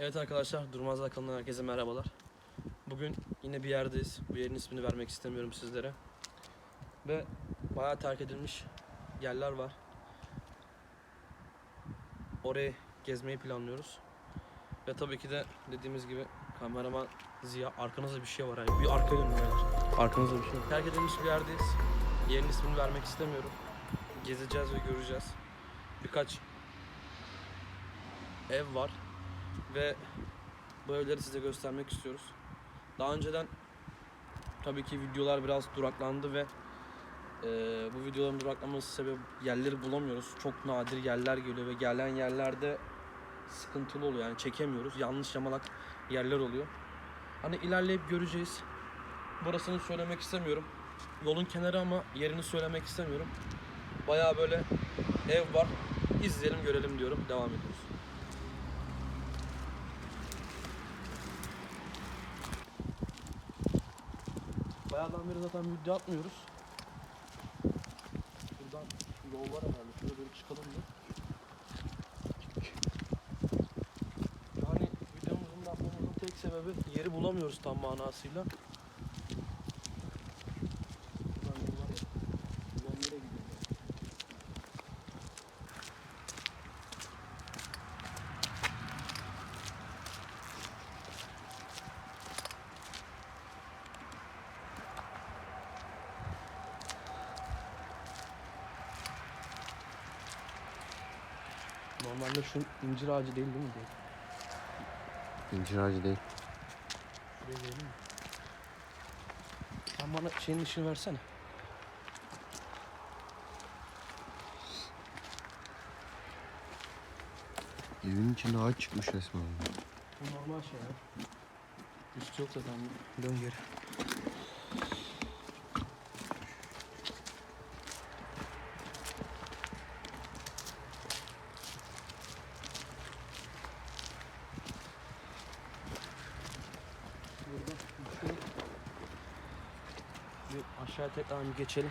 Evet arkadaşlar, Durmazlar kanalından herkese merhabalar. Bugün yine bir yerdeyiz. Bu yerin ismini vermek istemiyorum sizlere. Ve bayağı terk edilmiş yerler var. Orayı gezmeyi planlıyoruz. Ve tabii ki de dediğimiz gibi kameraman Ziya arkanızda bir şey var. Yani. Bir arkaya dönün beyler. Arkanızda bir şey var. Terk edilmiş bir yerdeyiz. Yerin ismini vermek istemiyorum. Gezeceğiz ve göreceğiz. Birkaç ev var ve bu evleri size göstermek istiyoruz. Daha önceden tabii ki videolar biraz duraklandı ve e, bu videoların duraklaması sebebi yerleri bulamıyoruz. Çok nadir yerler geliyor ve gelen yerlerde sıkıntılı oluyor yani çekemiyoruz. Yanlış yamalak yerler oluyor. Hani ilerleyip göreceğiz. Burasını söylemek istemiyorum. Yolun kenarı ama yerini söylemek istemiyorum. Bayağı böyle ev var. İzleyelim görelim diyorum. Devam ediyoruz. Bayağıdan beri zaten video atmıyoruz. Buradan yol var herhalde. Şöyle doğru çıkalım da. Yani videomuzun da tek sebebi yeri bulamıyoruz tam manasıyla. Buradan yol var ya. Yol nereye gidiyor? ya? Normalde şu incir ağacı değil değil mi? Değil. İncir ağacı değil. Şuraya gelelim mi? Sen bana şeyin ışığını versene. Evin içinde ağaç çıkmış resmen. Bu normal şey ya. Üstü yok zaten. Dön geri. Burada bir şey yok. Tekrar bir geçelim.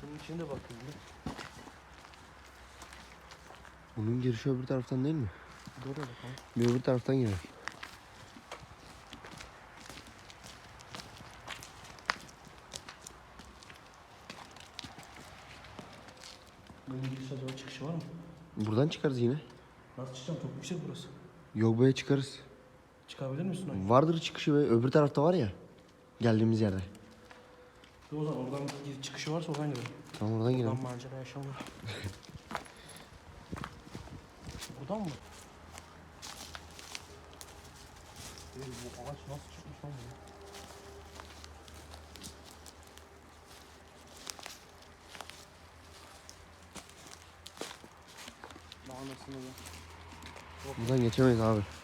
Şunun içine de bakayım bir. Bunun girişi öbür taraftan değil mi? Doğru bakalım. Bir öbür taraftan girer. Bunun giriş acaba çıkışı var mı? Buradan çıkarız yine. Nasıl çıkacağım? Çok yüksek burası. Yok be çıkarız. Çıkabilir misin oraya? Vardır çıkışı be. Öbür tarafta var ya. Geldiğimiz yerde. Dur o zaman oradan gir- çıkışı varsa oradan gidelim. Tamam oradan girelim. Buradan macera yaşamayalım. Buradan mı? Değil, bu ağaç nasıl çıkmış lan bu? Lahanasını da. Buradan geçemeyiz abi. Şurada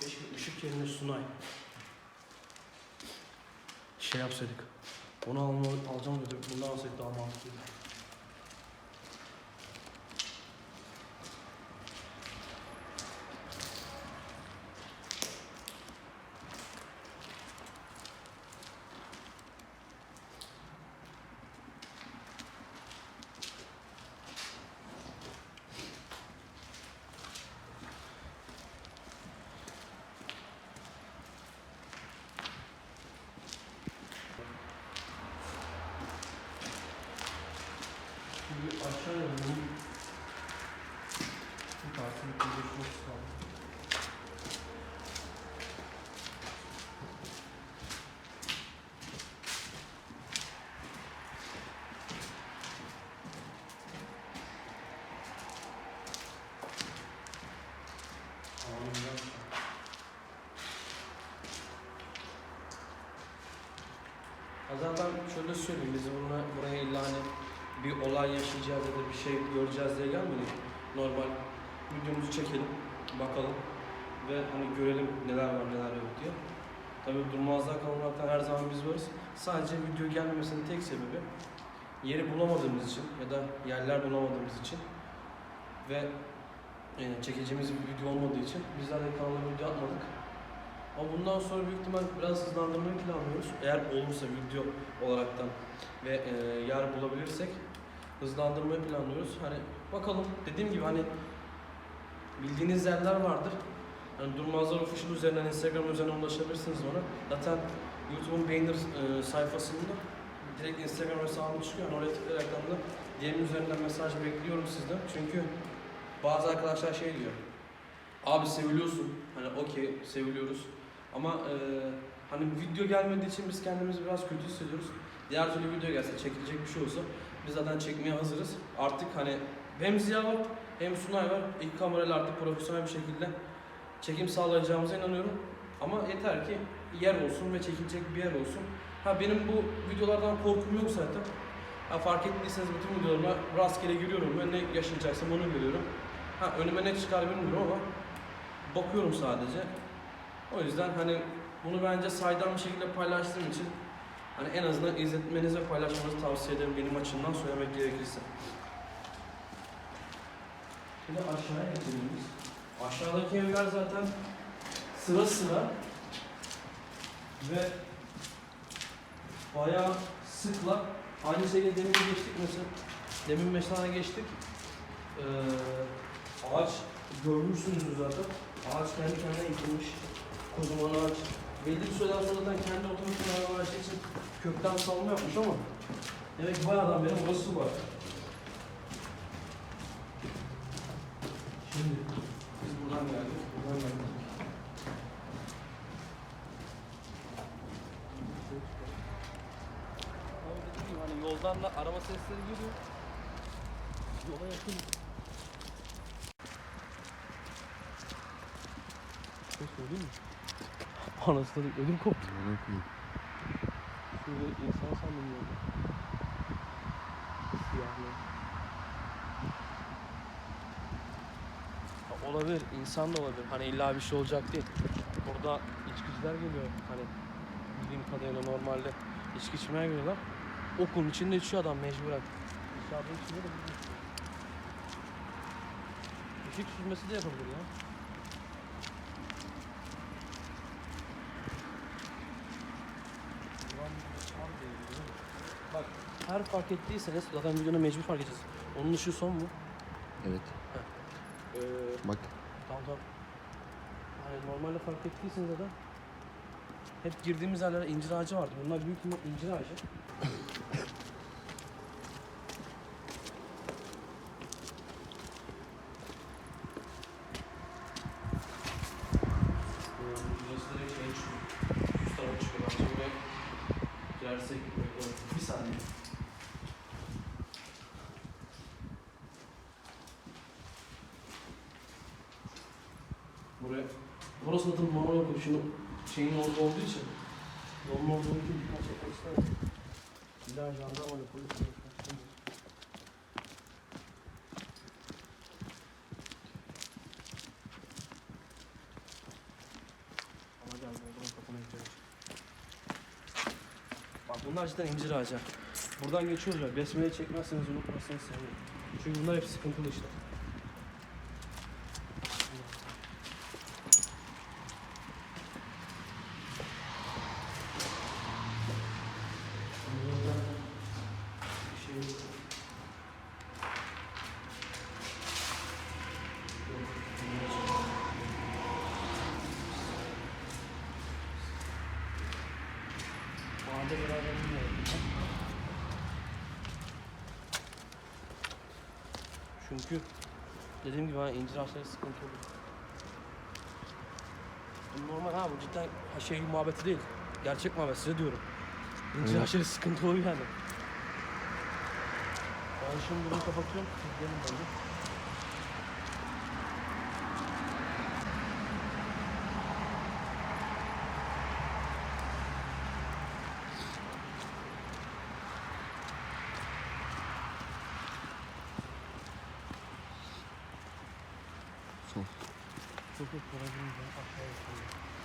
Keşke ışık yerine sunay. Şey yapsaydık. Onu alma, alacağım dedim. Bundan alsaydık daha mantıklıydı. Zaten şöyle söyleyeyim biz buna, buraya illa hani bir olay yaşayacağız ya da bir şey göreceğiz diye gelmedik. Normal videomuzu çekelim, bakalım ve hani görelim neler var neler yok diye. Tabii durmazlar kalmaktan her zaman biz varız. Sadece video gelmemesinin tek sebebi yeri bulamadığımız için ya da yerler bulamadığımız için ve e, çekeceğimiz bir video olmadığı için bizler de kanala video atmadık. Ama bundan sonra büyük ihtimal biraz hızlandırmayı planlıyoruz. Eğer olursa video olaraktan ve e, yer bulabilirsek hızlandırmayı planlıyoruz. Hani bakalım dediğim gibi hani bildiğiniz yerler vardır. Hani Durmazlar Official üzerinden Instagram üzerinden ulaşabilirsiniz bana. Zaten YouTube'un beğenir e, sayfasında direkt Instagram hesabım çıkıyor. Yani oraya tıklayaraktan da DM üzerinden mesaj bekliyorum sizden. Çünkü bazı arkadaşlar şey diyor. Abi seviliyorsun. Hani okey seviliyoruz. Ama e, hani video gelmediği için biz kendimizi biraz kötü hissediyoruz. Diğer türlü video gelse, çekilecek bir şey olsa biz zaten çekmeye hazırız. Artık hani hem Ziya var hem Sunay var. İlk kamerayla artık profesyonel bir şekilde çekim sağlayacağımıza inanıyorum. Ama yeter ki yer olsun ve çekilecek bir yer olsun. Ha benim bu videolardan korkum yok zaten. Ha fark ettiyseniz bütün videolarıma rastgele giriyorum ve ne yaşayacaksam onu görüyorum. Ha önüme ne çıkar bilmiyorum ama bakıyorum sadece. O yüzden hani bunu bence saydam bir şekilde paylaştığım için hani en azından izletmenizi ve paylaşmanızı tavsiye ederim benim açımdan söylemek gerekirse. Şimdi aşağıya geçelim. Aşağıdaki evler zaten sıra sıra ve bayağı sıklar. Aynı şekilde demin geçtik mesela. Demin mesela geçtik. Ee, ağaç görmüşsünüzdür zaten. Ağaç kendi kendine yıkılmış. Kocaman ağaç. Belli bir süreden sonra kendi otomatik ağaç için kökten salma yapmış ama demek ki bayağıdan beri burası var. Şimdi biz buradan geldik, buradan geldik. Hani yoldan da araba sesleri geliyor. Yola yakın. Ne söyleyeyim mi? Anasını ödüm koptu. Şurada insan sandım yolda. Siyahlı. Olabilir, insan da olabilir. Hani illa bir şey olacak değil. Burada içkiciler geliyor. Hani bildiğim kadarıyla normalde içki içmeye geliyorlar. Okulun içinde içiyor adam mecburen. Dışarıda içmiyor da içiyor. Işık sürmesi de yapabilir ya. Ulan bir çar değil, değil mi? Bak her fark ettiyseniz zaten videoda mecbur fark edeceğiz. Onun ışığı son mu? Evet. Ee, Bak. Tamam tamam. Hani normalde fark ettiyseniz zaten hep girdiğimiz yerlere incir ağacı vardı. Bunlar büyük ihtimal incir ağacı. Ee, burası direkt şey çıkıyor. Üst tarafa çıkıyor. Ben şimdi girersek bekliyorum. Bir saniye. Buraya. Burası da normal okul. Şunun şeyin orada olduğu için. Yolun olduğu için birkaç istemedim. Bir daha jandarma ile polis bunlar cidden incir ağacı. Buradan geçiyoruz ya. Besmeleyi çekmezseniz unutmazsanız sevinirim. Çünkü bunlar hep sıkıntılı işler. Şey, beraber. Çünkü dediğim gibi hani incir ağaçları sıkıntı olur. Normal ha bu cidden şey muhabbeti değil. Gerçek muhabbet size diyorum. İncir Evet. ağaçları sıkıntı olur yani. Ben şimdi bunu kapatıyorum. Gidelim böyle. Çok yok. Paracını ben aşağıya koyuyorum.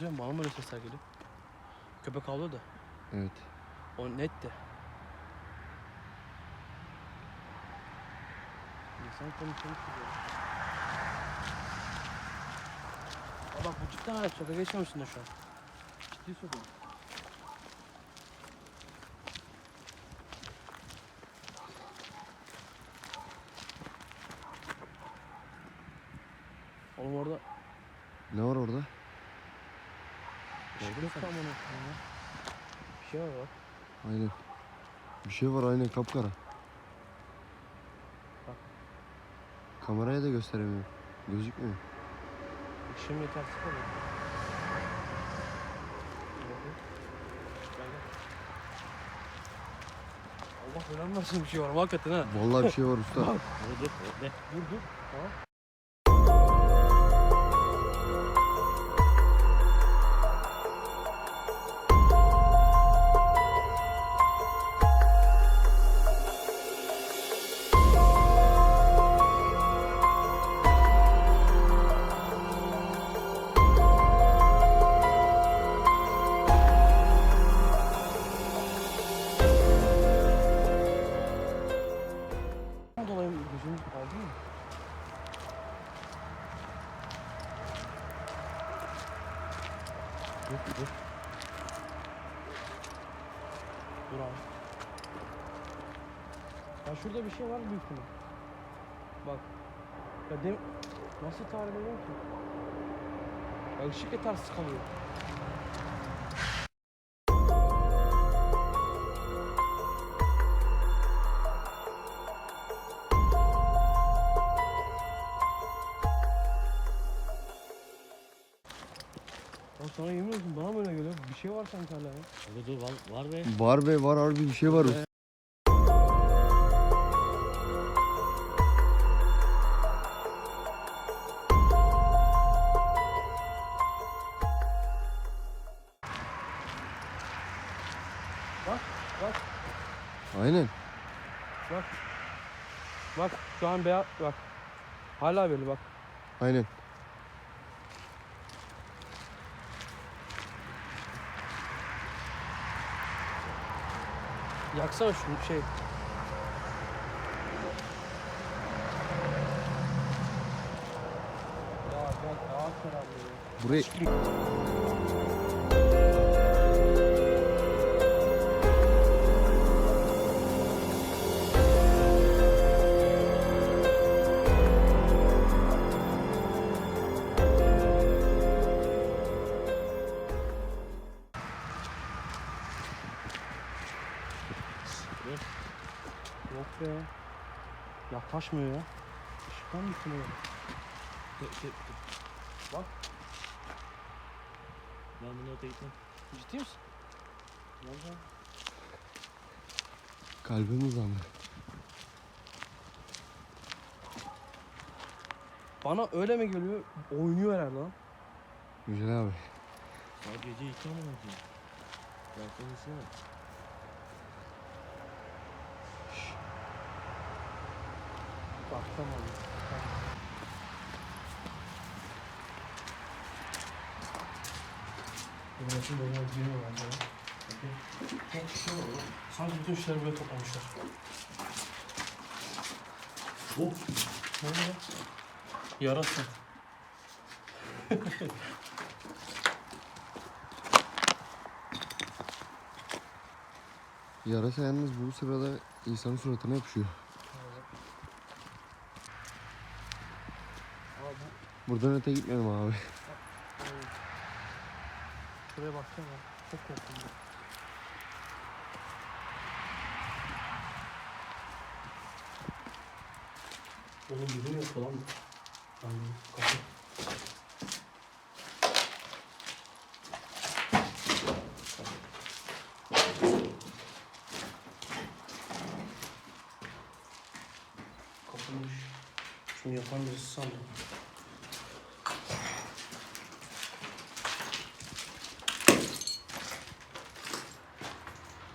Gözüm bana mı öyle sesler geliyor? Köpek avlıyor da. Evet. O net de. İnsan ya. Aa bak bu cidden hala şaka geçmemişsin de şu an. Ciddi söylüyorum. Oğlum orada Ne var orada? Ne ya. Bir şey var bak. Aynen. Bir şey var aynen kapkara. Bak. Kameraya da gösteremiyorum. Gözükmüyor. Işığım yetersiz kalıyor. Allah belanı versin bir şey var hakikaten ha. Vallahi bir şey var usta. Dur dur bekle. Dur dur. Tamam. Ya şurada bir şey var büyük ihtimal. Bak. Ya dem nasıl tarif edeyim ki? Ya ışık yetersiz kalıyor. Ya sana yemin olsun bana böyle geliyor. Bir şey var sanki hala ya. Dur dur var, var be. Var be var harbi bir şey var Bak bak Aynen. bak. Bak şu an beyaz bak. Hala belli bak. Aynen. Yaksana şunu şey. Ya bak daha karanlığı. Buraya Yaklaşmıyor ya. Işıktan mı gittin oğlum? Bak. Ben bunu öte gitmem. Ciddi misin? Vallahi. kalbim hızlandı. Bana öyle mi geliyor? Oynuyor herhalde lan. Güzel abi. Saat gece iki ama ki. Zaten iyisi var. Bak tamam. Burası böyle giriyor bence. Lan. Sanki bütün işleri böyle toplamışlar. Oh. Ne oldu? Yarası. Yarasa yalnız bu sırada insanın suratına yapışıyor. Aa bu Buradan öte gitmedim abi. Şuraya baksana. Çok korktum. Oğlum bizim yok falan mı? Anladım. Kapı. Kapılmış. Şunu yapan birisi sandım.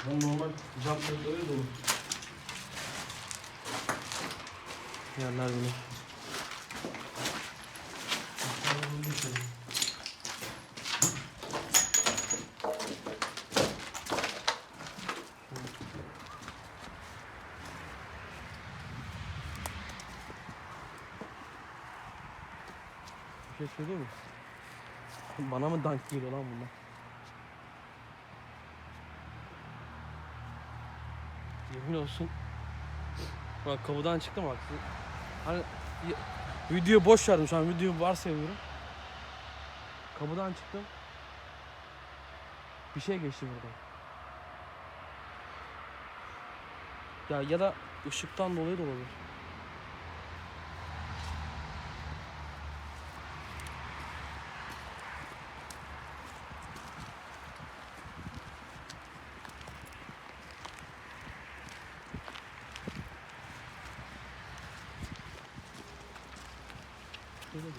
Ben normal cam kırıkları dolu. Yerler bile. Bir şey söyleyeyim mi? Bana mı dank geliyor lan bunlar? Yemin olsun. Bak kapıdan çıktım bak. Hani videoyu boş verdim şu an videoyu varsayıyorum. Kapıdan çıktım. Bir şey geçti buradan. Ya ya da ışıktan dolayı da olabilir. Öyle değil.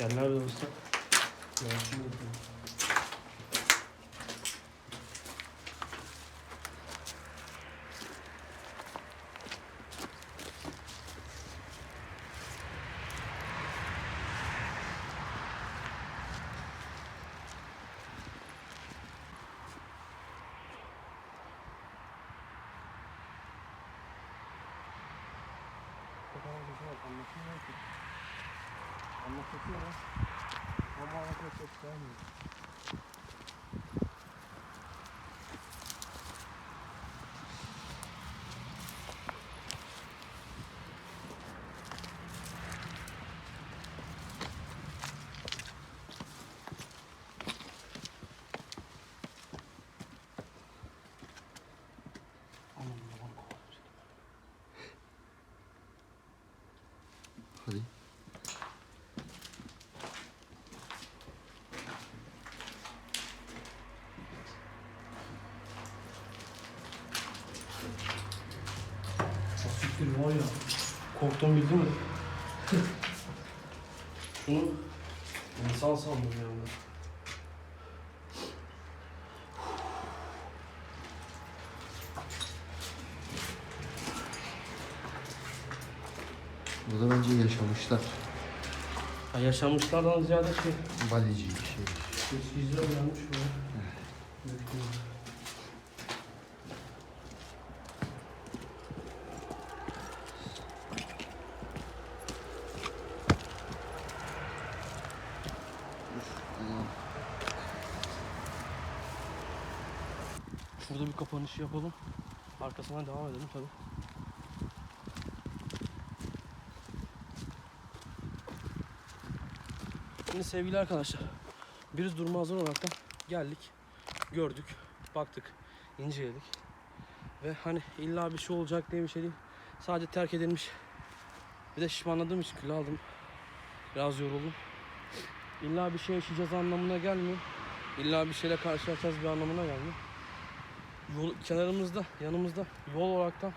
Yerler de olsa Görsün var ya. Korktum bildin mi? Şunu insan sandım yani. Burada bence yaşamışlar. Ha, yaşanmışlardan ziyade şey. Baleci bir şey. Yüzüne gelmiş mi? Büyük ihtimal. Allah'ım. Şurada bir kapanış yapalım. Arkasından devam edelim tabi. Şimdi sevgili arkadaşlar, biriz durmazlar olarak da geldik, gördük, baktık, inceledik. Ve hani illa bir şey olacak diye bir şey değil. Sadece terk edilmiş. Bir de şişmanladığım için kilo aldım. Biraz yoruldum. İlla bir şey yaşayacağız anlamına gelmiyor. İlla bir şeyle karşılaşacağız bir anlamına gelmiyor. Yol kenarımızda, yanımızda yol olaraktan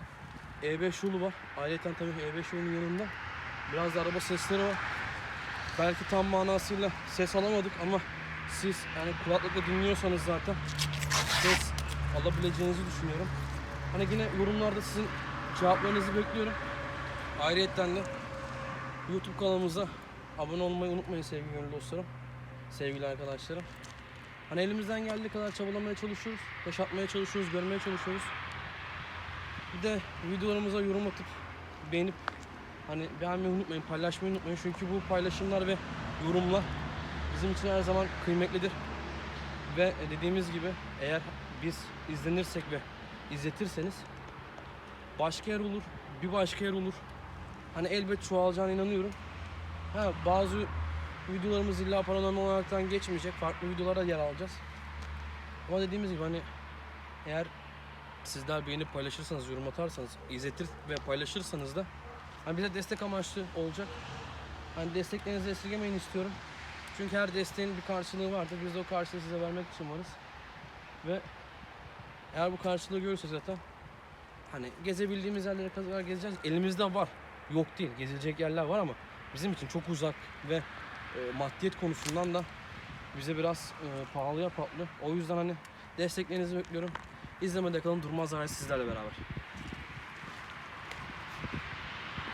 E5 yolu var. Ayrıca tabii E5 yolunun yanında biraz da araba sesleri var. Belki tam manasıyla ses alamadık ama siz yani kulaklıkla dinliyorsanız zaten ses alabileceğinizi düşünüyorum. Hani yine yorumlarda sizin cevaplarınızı bekliyorum. Ayrıyeten de YouTube kanalımıza abone olmayı unutmayın sevgili dostlarım. Sevgili arkadaşlarım. Hani elimizden geldiği kadar çabalamaya çalışıyoruz. Yaşatmaya çalışıyoruz, görmeye çalışıyoruz. Bir de videolarımıza yorum atıp beğenip hani beğenmeyi unutmayın, paylaşmayı unutmayın. Çünkü bu paylaşımlar ve yorumlar bizim için her zaman kıymetlidir. Ve dediğimiz gibi eğer biz izlenirsek ve izletirseniz başka yer olur, bir başka yer olur. Hani elbet çoğalacağına inanıyorum. Ha, bazı videolarımız illa paranormal olaraktan geçmeyecek. Farklı videolara yer alacağız. Ama dediğimiz gibi hani eğer sizler beğenip paylaşırsanız, yorum atarsanız, izletir ve paylaşırsanız da hani bize destek amaçlı olacak. Hani desteklerinizi esirgemeyin istiyorum. Çünkü her desteğin bir karşılığı vardır. Biz de o karşılığı size vermek için varız. Ve eğer bu karşılığı görürsek zaten hani gezebildiğimiz yerlere kadar gezeceğiz. Elimizde var. Yok değil. Gezilecek yerler var ama bizim için çok uzak ve e, maddiyet konusundan da bize biraz e, pahalıya patlıyor. O yüzden hani desteklerinizi bekliyorum. İzlemede kalın durmaz aile sizlerle beraber.